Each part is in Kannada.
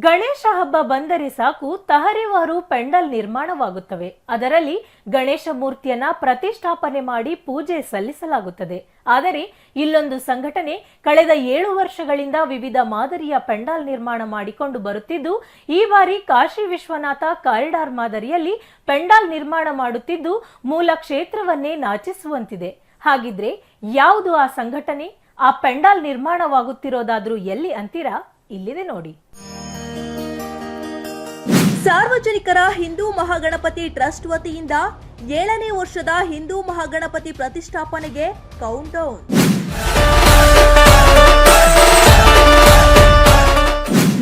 ಗಣೇಶ ಹಬ್ಬ ಬಂದರೆ ಸಾಕು, ತಹರಿವಾರು ಪೆಂಡಲ್ ನಿರ್ಮಾಣವಾಗುತ್ತವೆ. ಅದರಲ್ಲಿ ಗಣೇಶ ಮೂರ್ತಿಯನ್ನ ಪ್ರತಿಷ್ಠಾಪನೆ ಮಾಡಿ ಪೂಜೆ ಸಲ್ಲಿಸಲಾಗುತ್ತದೆ. ಆದರೆ ಇಲ್ಲೊಂದು ಸಂಘಟನೆ ಕಳೆದ ಏಳು ವರ್ಷಗಳಿಂದ ವಿವಿಧ ಮಾದರಿಯ ಪೆಂಡಾಲ್ ನಿರ್ಮಾಣ ಮಾಡಿಕೊಂಡು ಬರುತ್ತಿದ್ದು, ಈ ಬಾರಿ ಕಾಶಿ ವಿಶ್ವನಾಥ ಕಾರಿಡಾರ್ ಮಾದರಿಯಲ್ಲಿ ಪೆಂಡಾಲ್ ನಿರ್ಮಾಣ ಮಾಡುತ್ತಿದ್ದು, ಮೂಲ ಕ್ಷೇತ್ರವನ್ನೇ ನಾಚಿಸುವಂತಿದೆ. ಹಾಗಿದ್ರೆ ಯಾವುದು ಆ ಸಂಘಟನೆ? ಆ ಪೆಂಡಾಲ್ ನಿರ್ಮಾಣವಾಗುತ್ತಿರೋದಾದ್ರೂ ಎಲ್ಲಿ ಅಂತೀರಾ? ಇಲ್ಲಿದೆ ನೋಡಿ. ಸಾರ್ವಜನಿಕರ ಹಿಂದೂ ಮಹಾಗಣಪತಿ ಟ್ರಸ್ಟ್ ವತಿಯಿಂದ ಏಳನೇ ವರ್ಷದ ಹಿಂದೂ ಮಹಾಗಣಪತಿ ಪ್ರತಿಷ್ಠಾಪನೆಗೆ ಕೌಂಟ್ ಡೌನ್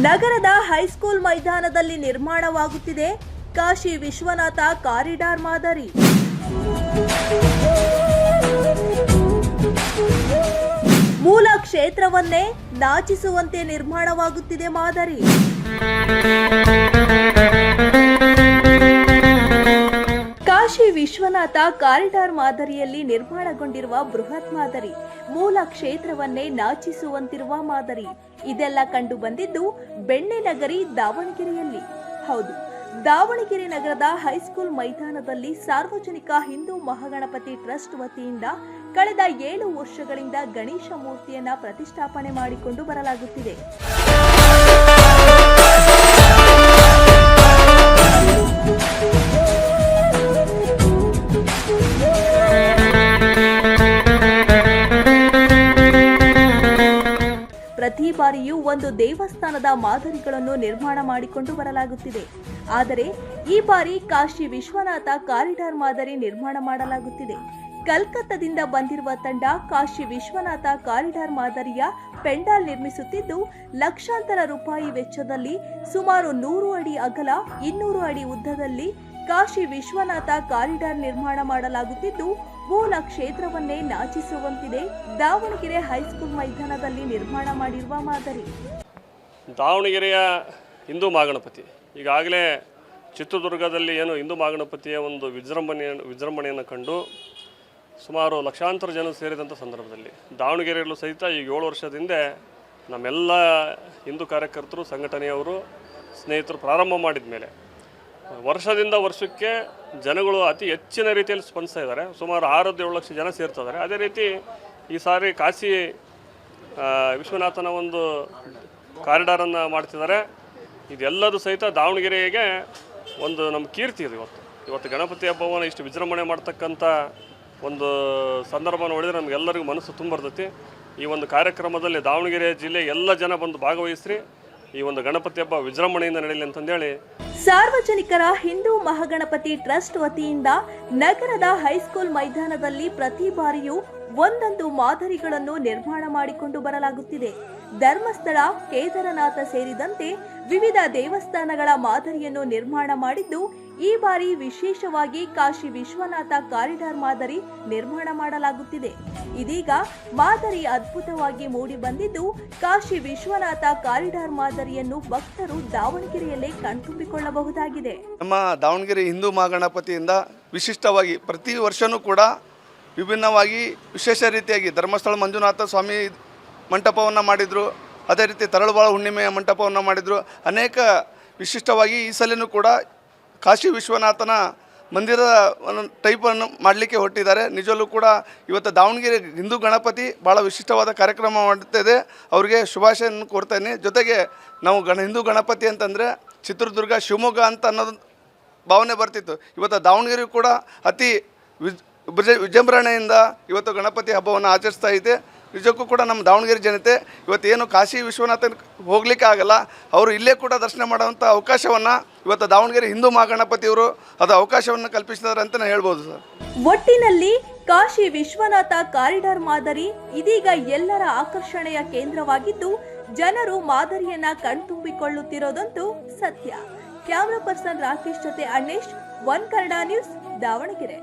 ನಗರದ ಹೈಸ್ಕೂಲ್ ಮೈದಾನದಲ್ಲಿ ನಿರ್ಮಾಣವಾಗುತ್ತಿದೆ ಕಾಶಿ ವಿಶ್ವನಾಥ ಕಾರಿಡಾರ್ ಮಾದರಿ. ಮೂಲ ಕ್ಷೇತ್ರವನ್ನೇ ನಾಚಿಸುವಂತೆ ನಿರ್ಮಾಣವಾಗುತ್ತಿದೆ ಮಾದರಿ. ವಿಶ್ವನಾಥ ಕಾರಿಡಾರ್ ಮಾದರಿಯಲ್ಲಿ ನಿರ್ಮಾಣಗೊಂಡಿರುವ ಬೃಹತ್ ಮಾದರಿ, ಮೂಲ ಕ್ಷೇತ್ರವನ್ನೇ ನಾಚಿಸುವಂತಿರುವ ಮಾದರಿ. ಇದೆಲ್ಲ ಕಂಡು ಬಂದಿದ್ದು ಬೆಣ್ಣೆ ನಗರಿ ದಾವಣಗೆರೆಯಲ್ಲಿ. ಹೌದು, ದಾವಣಗೆರೆ ನಗರದ ಹೈಸ್ಕೂಲ್ ಮೈದಾನದಲ್ಲಿ ಸಾರ್ವಜನಿಕ ಹಿಂದೂ ಮಹಾಗಣಪತಿ ಟ್ರಸ್ಟ್ ವತಿಯಿಂದ ಕಳೆದ ಏಳು ವರ್ಷಗಳಿಂದ ಗಣೇಶ ಮೂರ್ತಿಯನ್ನ ಪ್ರತಿಷ್ಠಾಪನೆ ಮಾಡಿಕೊಂಡು ಬರಲಾಗುತ್ತಿದೆ. ಬಾರಿಯೂ ಒಂದು ದೇವಸ್ಥಾನದ ಮಾದರಿಗಳನ್ನು ನಿರ್ಮಾಣ ಮಾಡಿಕೊಂಡು ಬರಲಾಗುತ್ತಿದೆ. ಆದರೆ ಈ ಬಾರಿ ಕಾಶಿ ವಿಶ್ವನಾಥ ಕಾರಿಡಾರ್ ಮಾದರಿ ನಿರ್ಮಾಣ ಮಾಡಲಾಗುತ್ತಿದೆ. ಕಲ್ಕತ್ತಾದಿಂದ ಬಂದಿರುವ ತಂಡ ಕಾಶಿ ವಿಶ್ವನಾಥ ಕಾರಿಡಾರ್ ಮಾದರಿಯ ಪೆಂಡಾಲ್ ನಿರ್ಮಿಸುತ್ತಿದ್ದು, ಲಕ್ಷಾಂತರ ರೂಪಾಯಿ ವೆಚ್ಚದಲ್ಲಿ ಸುಮಾರು ನೂರು ಅಡಿ ಅಗಲ, ಇನ್ನೂರು ಅಡಿ ಉದ್ದದಲ್ಲಿ ಕಾಶಿ ವಿಶ್ವನಾಥ ಕಾರಿಡಾರ್ ನಿರ್ಮಾಣ ಮಾಡಲಾಗುತ್ತಿದ್ದು ಮೂಲ ಕ್ಷೇತ್ರವನ್ನೇ ನಾಚಿಸುವಂತಿದೆ. ದಾವಣಗೆರೆ ಹೈಸ್ಕೂಲ್ ಮೈದಾನದಲ್ಲಿ ನಿರ್ಮಾಣ ಮಾಡಿರುವ ಮಾದರಿ. ದಾವಣಗೆರೆಯ ಹಿಂದೂ ಮಹಾಗಣಪತಿ. ಈಗಾಗಲೇ ಚಿತ್ರದುರ್ಗದಲ್ಲಿ ಏನು ಹಿಂದೂ ಮಹಾಗಣಪತಿಯ ಒಂದು ವಿಜೃಂಭಣೆಯನ್ನು ವಿಜೃಂಭಣೆಯನ್ನು ಕಂಡು ಸುಮಾರು ಲಕ್ಷಾಂತರ ಜನ ಸೇರಿದಂಥ ಸಂದರ್ಭದಲ್ಲಿ. ದಾವಣಗೆರೆಯಲ್ಲೂ ಸಹಿತ ಈಗ ಏಳು ವರ್ಷದ ಹಿಂದೆ ನಮ್ಮೆಲ್ಲ ಹಿಂದೂ ಕಾರ್ಯಕರ್ತರು, ಸಂಘಟನೆಯವರು, ಸ್ನೇಹಿತರು ಪ್ರಾರಂಭ ಮಾಡಿದ ಮೇಲೆ ವರ್ಷದಿಂದ ವರ್ಷಕ್ಕೆ ಜನಗಳು ಅತಿ ಹೆಚ್ಚಿನ ರೀತಿಯಲ್ಲಿ ಸ್ಪಂದಿಸ್ತಾ ಇದ್ದಾರೆ. ಸುಮಾರು ಆರರಿಂದ ಏಳು ಲಕ್ಷ ಜನ ಸೇರ್ತಾ ಇದ್ದಾರೆ ಅದೇ ರೀತಿ ಈ ಸಾರಿ ಕಾಶಿ ವಿಶ್ವನಾಥನ ಒಂದು ಕಾರಿಡಾರನ್ನು ಮಾಡ್ತಿದ್ದಾರೆ. ಇದೆಲ್ಲದೂ ಸಹಿತ ದಾವಣಗೆರೆಗೆ ಒಂದು ನಮ್ಮ ಕೀರ್ತಿ ಇದು ಇವತ್ತು. ಇವತ್ತು ಗಣಪತಿ ಹಬ್ಬವನ್ನು ಇಷ್ಟು ವಿಜೃಂಭಣೆ ಮಾಡ್ತಕ್ಕಂಥ ಒಂದು ಸಂದರ್ಭ ನೋಡಿದರೆ ನಮಗೆಲ್ಲರಿಗೂ ಮನಸ್ಸು ತುಂಬರ್ತೈತಿ. ಈ ಒಂದು ಕಾರ್ಯಕ್ರಮದಲ್ಲಿ ದಾವಣಗೆರೆ ಜಿಲ್ಲೆ ಎಲ್ಲ ಜನ ಬಂದು ಭಾಗವಹಿಸ್ರಿ. ಈ ಒಂದು ಗಣಪತಿ ಹಬ್ಬ ವಿಜೃಂಭಣೆಯಿಂದ ನಡೆಯಲಿ ಅಂತಂದೇಳಿ ಸಾರ್ವಜನಿಕರ ಹಿಂದೂ ಮಹಾಗಣಪತಿ ಟ್ರಸ್ಟ್ ವತಿಯಿಂದ ನಗರದ ಹೈಸ್ಕೂಲ್ ಮೈದಾನದಲ್ಲಿ ಪ್ರತಿ ಬಾರಿಯೂ ಒಂದೊಂದು ಮಾದರಿಗಳನ್ನು ನಿರ್ಮಾಣ ಮಾಡಿಕೊಂಡು ಬರಲಾಗುತ್ತಿದೆ. ಧರ್ಮಸ್ಥಳ, ಕೇದಾರನಾಥ ಸೇರಿದಂತೆ ವಿವಿಧ ದೇವಸ್ಥಾನಗಳ ಮಾದರಿಯನ್ನು ನಿರ್ಮಾಣ ಮಾಡಿದ್ದು ಈ ಬಾರಿ ವಿಶೇಷವಾಗಿ ಕಾಶಿ ವಿಶ್ವನಾಥ ಕಾರಿಡಾರ್ ಮಾದರಿ ನಿರ್ಮಾಣ ಮಾಡಲಾಗುತ್ತಿದೆ. ಇದೀಗ ಮಾದರಿ ಅದ್ಭುತವಾಗಿ ಮೂಡಿ ಬಂದಿದ್ದು, ಕಾಶಿ ವಿಶ್ವನಾಥ ಕಾರಿಡಾರ್ ಮಾದರಿಯನ್ನು ಭಕ್ತರು ದಾವಣಗೆರೆಯಲ್ಲೇ ಕಣ್ತುಂಬಿಕೊಳ್ಳಬಹುದಾಗಿದೆ. ನಮ್ಮ ದಾವಣಗೆರೆ ಹಿಂದೂ ಮಹಾಗಣಪತಿಯಿಂದ ವಿಶಿಷ್ಟವಾಗಿ ಪ್ರತಿ ವರ್ಷವೂ ಕೂಡ ವಿಭಿನ್ನವಾಗಿ ವಿಶೇಷ ರೀತಿಯಾಗಿ ಧರ್ಮಸ್ಥಳ ಮಂಜುನಾಥ ಸ್ವಾಮಿ ಮಂಟಪವನ್ನು ಮಾಡಿದರು. ಅದೇ ರೀತಿ ತರಳುಬಾಳ ಹುಣ್ಣಿಮೆಯ ಮಂಟಪವನ್ನು ಮಾಡಿದರು. ಅನೇಕ ವಿಶಿಷ್ಟವಾಗಿ ಈ ಸಲನೂ ಕೂಡ ಕಾಶಿ ವಿಶ್ವನಾಥನ ಮಂದಿರದ ಒಂದು ಟೈಪನ್ನು ಮಾಡಲಿಕ್ಕೆ ಹೊಟ್ಟಿದ್ದಾರೆ ನಿಜವಲ್ಲೂ ಕೂಡ ಇವತ್ತು ದಾವಣಗೆರೆ ಹಿಂದೂ ಗಣಪತಿ ಭಾಳ ವಿಶಿಷ್ಟವಾದ ಕಾರ್ಯಕ್ರಮ ಮಾಡುತ್ತಿದೆ. ಅವರಿಗೆ ಶುಭಾಶಯನ್ನು ಕೊಡ್ತೇನೆ ಜೊತೆಗೆ ನಾವು ಗಣ ಹಿಂದೂ ಗಣಪತಿ ಅಂತಂದರೆ ಚಿತ್ರದುರ್ಗ, ಶಿವಮೊಗ್ಗ ಅಂತ ಅನ್ನೋದು ಭಾವನೆ ಬರ್ತಿತ್ತು. ಇವತ್ತು ದಾವಣಗೆರೆ ಕೂಡ ಅತಿ ವಿಜ್ ವಿಜ ವಿಜೃಂಭಣೆಯಿಂದ ಇವತ್ತು ಗಣಪತಿ ಹಬ್ಬವನ್ನು ಆಚರಿಸ್ತಾ ಇದೆ. ನಿಜಕ್ಕೂ ಕೂಡ ನಮ್ಮ ದಾವಣಗೆರೆ ಜನತೆ ಇವತ್ತೇನು ಕಾಶಿ ವಿಶ್ವನಾಥನ್ ಹೋಗ್ಲಿಕ್ಕೆ ಆಗಲ್ಲ, ಅವರು ಇಲ್ಲೇ ಕೂಡ ದರ್ಶನ ಮಾಡುವಂಥ ಅವಕಾಶವನ್ನು ಇವತ್ತು ದಾವಣಗೆರೆ ಹಿಂದೂ ಮಹಾಗಣಪತಿಯವರು ಅದು ಅವಕಾಶವನ್ನು ಕಲ್ಪಿಸಿದ್ದಾರೆ ಅಂತ ನಾನು ಹೇಳ್ಬೋದು ಸರ್. ಒಟ್ಟಿನಲ್ಲಿ ಕಾಶಿ ವಿಶ್ವನಾಥ ಕಾರಿಡಾರ್ ಮಾದರಿ ಇದೀಗ ಎಲ್ಲರ ಆಕರ್ಷಣೆಯ ಕೇಂದ್ರವಾಗಿದ್ದು, ಜನರು ಮಾದರಿಯನ್ನ ಕಣ್ತುಂಬಿಕೊಳ್ಳುತ್ತಿರೋದಂತೂ ಸತ್ಯ. ಕ್ಯಾಮ್ರಾ ಪರ್ಸನ್ ರಾಕೇಶ್ ಜೊತೆ ಅಣ್ಣೇಶ್ ಒನ್ ಕನ್ನಡ ನ್ಯೂಸ್, ದಾವಣಗೆರೆ.